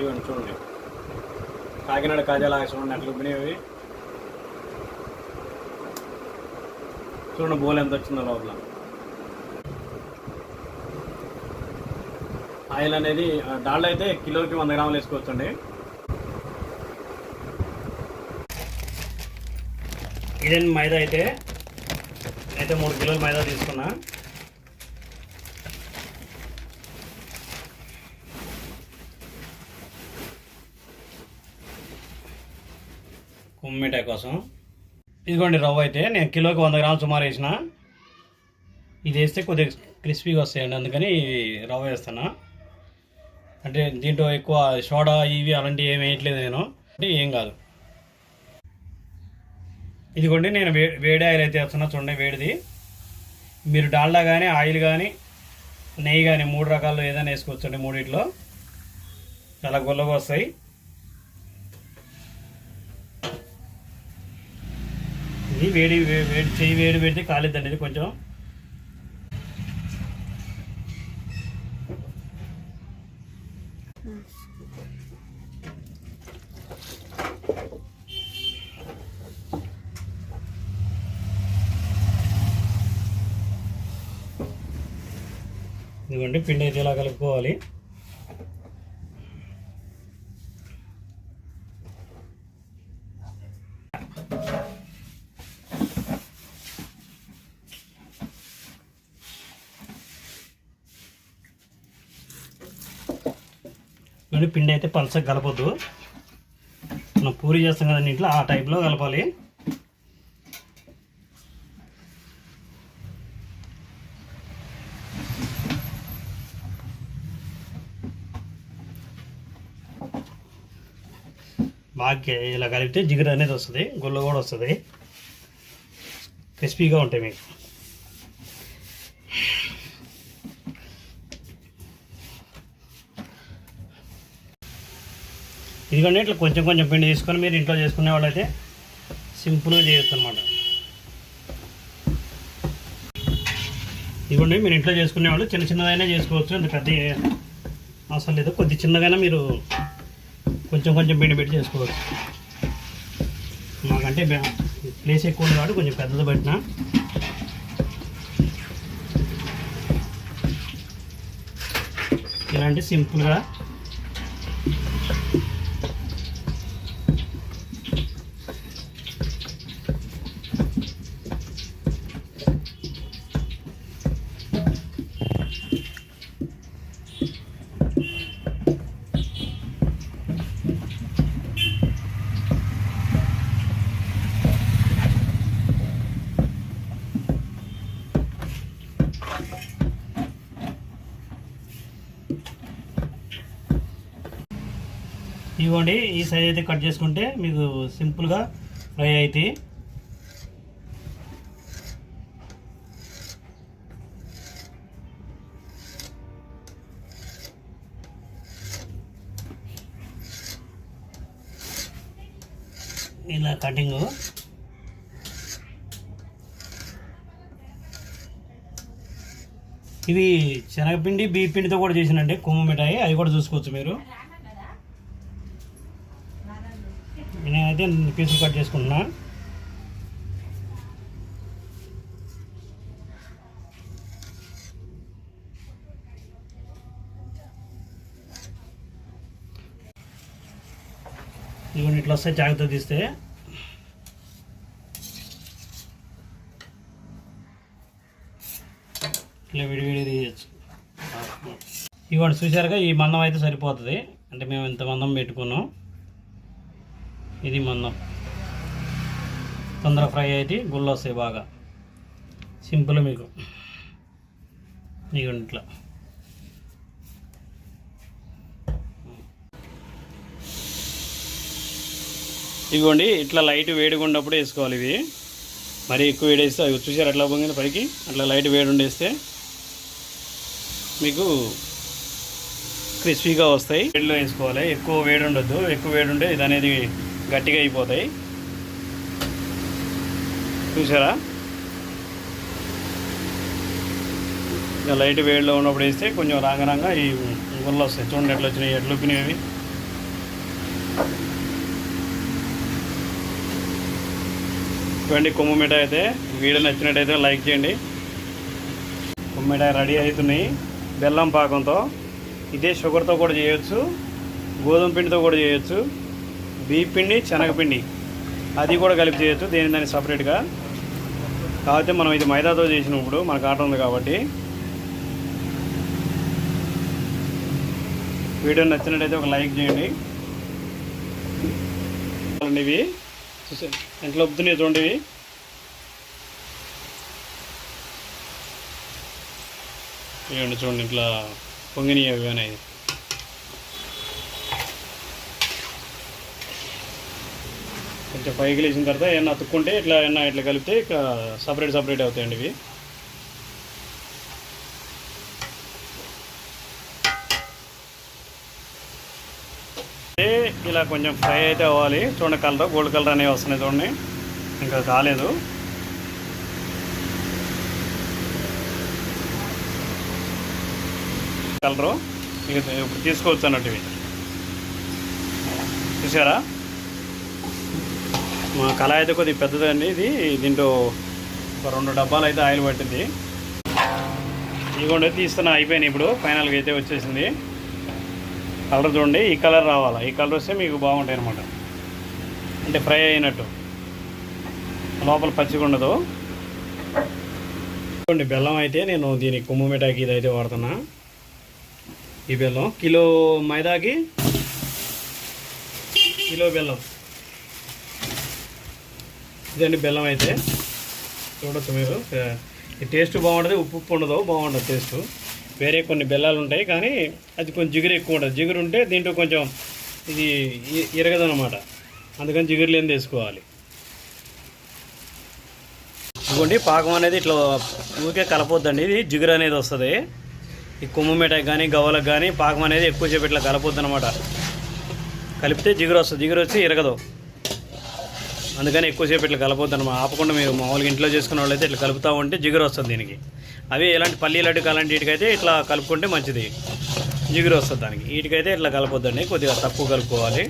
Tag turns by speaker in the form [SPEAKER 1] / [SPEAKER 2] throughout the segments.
[SPEAKER 1] ఇవ్వండి చూడండి. కాకినాడ కాజాలాగా చూడండి అట్లా ఉబ్బినవి చూడండి బోల్ ఎంత వచ్చిందో లోపల. ఆయిల్ అనేది ఆ, అయితే కిలోకి వంద గ్రాములు వేసుకోవచ్చండి. ఇదేంటి మైదా అయితే. అయితే మూడు కిలోల మైదా తీసుకున్నా. కుమ్మిటాయి కోసం. ఇదిగోండి రవ్వ అయితే నేను కిలోకి వంద గ్రాములు సుమారు వేసిన. ఇది వేస్తే కొద్దిగా క్రిస్పీగా వస్తాయండి అందుకని రవ్వ వేస్తాను అంటే దీంట్లో ఎక్కువ సోడా ఇవి అలాంటివి ఏమి వేయట్లేదు నేను. అంటే ఏం కాదు. ఇదిగోండి నేను వే వేడి ఆయిల్ అయితే వేస్తున్నా చూడండి వేడిది. మీరు డాల్డా కానీ ఆయిల్ కానీ నెయ్యి కానీ మూడు రకాల్లో ఏదైనా వేసుకోవచ్చండి మూడిట్లో. చాలా గొల్లగా వస్తాయి. ఇది వేడి వేడి చెయ్యి వేడి పెడితే కాలేదండి ఇది కొంచెం ఇదిగోండి పిండి అయితే ఇలా కలుపుకోవాలి. ఇదిగోండి పిండి అయితే పలసగా కలపొద్దు. మనం పూరి చేస్తాం కదండి ఇంట్లో ఆ టైప్లో కలపాలి. బాగా ఇలా కలిపితే జిగురు అనేది వస్తుంది గుల్ల కూడా వస్తుంది. క్రిస్పీగా ఉంటాయి మీకు. ఇదిగోండి ఇట్లా కొంచెం కొంచెం పిండి తీసుకొని మీరు ఇంట్లో చేసుకునే వాళ్ళైతే సింపుల్గా చేయొచ్చు అనమాట ఇదిగోండి మీరు ఇంట్లో చేసుకునే వాళ్ళు చిన్న చిన్నదైనా చేసుకోవచ్చు అంత పెద్ద అవసరం లేదు. కొద్ది చిన్నదైనా మీరు కొంచెం కొంచెం పిండి పెట్టి చేసుకోవచ్చు. మాకంటే ప్లేస్ ఎక్కువ ఉంది కాబట్టి కొంచెం పెద్దది పెట్టిన. ఇలాంటి సింపుల్గా ఇవ్వండి ఈ సైజ్ అయితే కట్ చేసుకుంటే మీకు సింపుల్గా ఫ్రై అవుతాయి ఇలా కటింగ్ ఇవి శనగపిండి బియ్యపిండితో కూడా చేసినండి. కొమ్మ మిఠాయి అవి కూడా చూసుకోవచ్చు మీరు. అయితే పీసులు కట్ చేసుకుంటున్నా. ఇవన్నీ ఇట్లా వస్తాయి జాగ్రత్త తీస్తే. ఇట్లా విడివిడి తీయచ్చు. ఇవ్వండి చూసారుగా ఈ మందం అయితే సరిపోతుంది. అంటే మేము ఇంత మందం పెట్టుకున్నాం. ఇది మందం. తొందర ఫ్రై అయితే గుళ్ళు వస్తాయి బాగా. సింపుల్ మీకు. మీకు ఇట్లా. ఇదిగోండి ఇట్లా లైట్ వేడిగా ఉన్నప్పుడు వేసుకోవాలి ఇవి. మరి ఎక్కువ వేడి వేస్తే అవి చూసారు అట్లా పొంగింది పైకి? అట్లా లైట్ వేడి ఉండేస్తే మీకు క్రిస్పీగా వస్తాయి. వేడిలో వేసుకోవాలి. ఎక్కువ వేడి ఉండొద్దు. ఎక్కువ వేడి ఉంటే ఇది అనేది గట్టిగా అయిపోతాయి. చూసారా? లైట్ వేడిలో ఉన్నప్పుడు వేస్తే కొంచెం రాంగరంగా ఈ గుళ్ళు వస్తాయి. చూడండి ఎట్లా వచ్చినాయి ఎట్లు ఉప్పినవి చూడండి కొమ్ము మిఠాయి అయితే వీడియో నచ్చినట్టయితే లైక్ చేయండి. కొమ్ము మిఠాయి రెడీ అవుతున్నాయి. బెల్లం పాకంతో. ఇదే షుగర్తో కూడా చేయొచ్చు. గోధుమ పిండితో కూడా చేయొచ్చు. బియ్య పిండి శనగపిండి. అది కూడా కలిపి చేయొచ్చు. దేని దాన్ని సపరేట్గా? కాకపోతే మనం ఇది మైదాతో చేసినప్పుడు మనకు ఆట ఉంది కాబట్టి. వీడియో నచ్చినట్టయితే ఒక లైక్ చేయండి. ఇవి. చూసే ఇంట్లో చూడండి ఇవి. చూడండి ఇట్లా పొంగినవి అవి అనేది కొంచెం పైకి లేచిన తర్వాత ఏమన్నా అతుక్కుంటే ఇట్లా ఏమన్నా ఇట్లా కలిపితే ఇక సపరేట్ సపరేట్ అవుతాయండి ఇవి. ఇలా కొంచెం ఫ్రై అయితే అవ్వాలి. చూడండి కలర్ గోల్డ్ కలర్ అనేవి వస్తున్నాయి చూడండి. ఇంకా కాలేదు కలరు. ఇక ఇప్పుడు తీసుకోవచ్చు అన్నట్టు ఇవి. చూసారా? మా కళాయి అయితే కొద్దిగా పెద్దదండి. ఇది దీంట్లో ఒక రెండు డబ్బాలు అయితే ఆయిల్ పట్టింది. ఇదిగోండి తీస్తున్నా అయిపోయినాయి ఇప్పుడు. ఫైనల్గా అయితే వచ్చేసింది. కలర్ చూడండి ఈ కలర్ రావాలా? ఈ కలర్ వస్తే మీకు బాగుంటాయి అనమాట అంటే ఫ్రై అయినట్టు. లోపల పచ్చిగా ఉండదు. చూడండి బెల్లం అయితే నేను దీని కొమ్ము మిఠాయికి ఇది అయితే వాడుతున్నా. ఈ బెల్లం. కిలో మైదాకి కిలో బెల్లం. ఇదండి బెల్లం అయితే. చూడొచ్చు మీరు. ఈ టేస్ట్ బాగుంటుంది ఉప్పు ఉప్పు ఉండదు బాగుంటుంది టేస్ట్. వేరే కొన్ని బెల్లాలు ఉంటాయి కానీ అది కొంచెం జిగురు ఎక్కువ ఉంటుంది. జిగురు ఉంటే దీంట్లో కొంచెం ఇది ఇరగదనమాట అందుకని జిగురు లేని తీసుకోవాలి. ఇదిగోండి పాకం అనేది ఇట్లా ఊరికే కలపొద్దండి. ఇది జిగురు అనేది వస్తుంది. ఈ కొమ్ము మిఠాయి కానీ గవ్వలకు కానీ పాకం అనేది ఎక్కువసేపు ఇట్లా కలపొద్దు అనమాట కలిపితే జిగురు వస్తుంది. జిగురు వచ్చి ఇరగదు. అందుకని ఎక్కువసేపు ఇట్లా కలపొద్దు ఆపకుండా మీరు మామూలుగా ఇంట్లో చేసుకున్న వాళ్ళైతే ఇట్లా కలుపుతూ ఉంటే జిగురు వస్తుంది దీనికి. అవి ఎలాంటి పల్లి లడ్డు అలాంటి వీటికైతే ఇట్లా కలుపుకుంటే మంచిది. జిగురు వస్తుంది దానికి. వీటికైతే ఇట్లా కలపొద్దండి. కొద్దిగా తక్కువ కలుపుకోవాలి.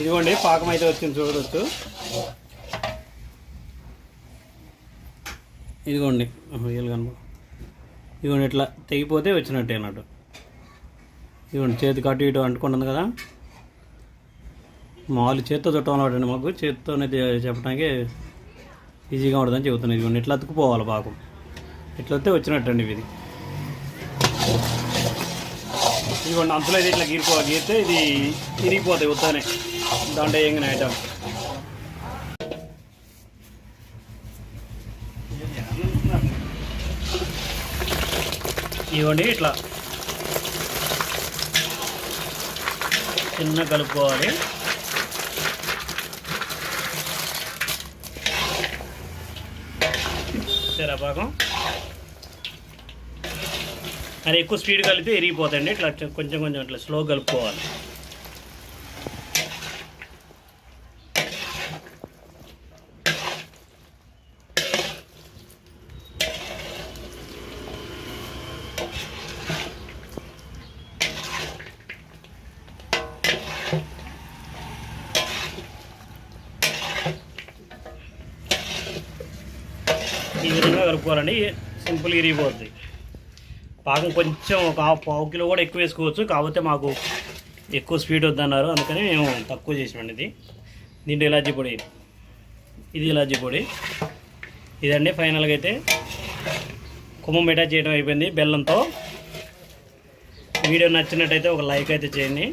[SPEAKER 1] ఇదిగోండి పాకం అయితే వచ్చింది చూడవచ్చు ఇదిగోండి వీళ్ళు కనుక ఇదిగోండి ఇట్లా తెగిపోతే వచ్చినట్టే అన్నట్టు. ఇదిగోండి చేతికి అటు ఇటు అంటుకుంటుంది కదా. మామూలు చేత్తో చుట్టం అండి మాకు చేత్తోనే చెప్పడానికి ఈజీగా ఉంటుందని చెబుతున్నాను. ఇదిగోండి ఇట్లా అతుకుపోవాలి పాకం ఇట్లా వస్తే వచ్చినట్టు అండి ఇది. ఇదిగోండి అంతలో అయితే ఇట్లా గీరుకో గీరితే ఇది తిరిగిపోతాయి ఉత్తానే దాంట్లో ఏం ఐటమ్. ఇవ్వండి ఇట్లా. చిన్న కలుపుకోవాలి. సరే భాగం. అది ఎక్కువ స్పీడ్ కలిపితే ఇరిగిపోతాయండి. ఇట్లా కొంచెం కొంచెం ఇట్లా స్లో కలుపుకోవాలి ఈ విధంగా కలుపుకోవాలండి. సింపుల్ ఇరిగిపోద్ది. పాకం కొంచెం ఒక పావు కిలో కూడా ఎక్కువ వేసుకోవచ్చు. కాకపోతే మాకు ఎక్కువ స్వీట్ వద్దన్నారు. అందుకని మేము తక్కువ చేసినాం ఇది. దీంట్లో ఇలాచీ పొడి. ఇది ఇలాచీ పొడి. ఇదండి ఫైనల్గా అయితే కుంభం మిఠా చేయడం అయిపోయింది బెల్లంతో. వీడియో నచ్చినట్టయితే ఒక లైక్ అయితే చేయండి.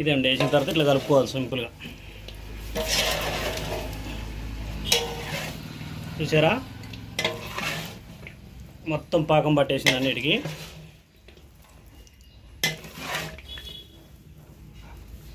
[SPEAKER 1] ఇదండి వేసిన తర్వాత ఇట్లా కలుపుకోవాలి సింపుల్గా చూసారా? మొత్తం పాకం పట్టేసింది అన్నిటికీ.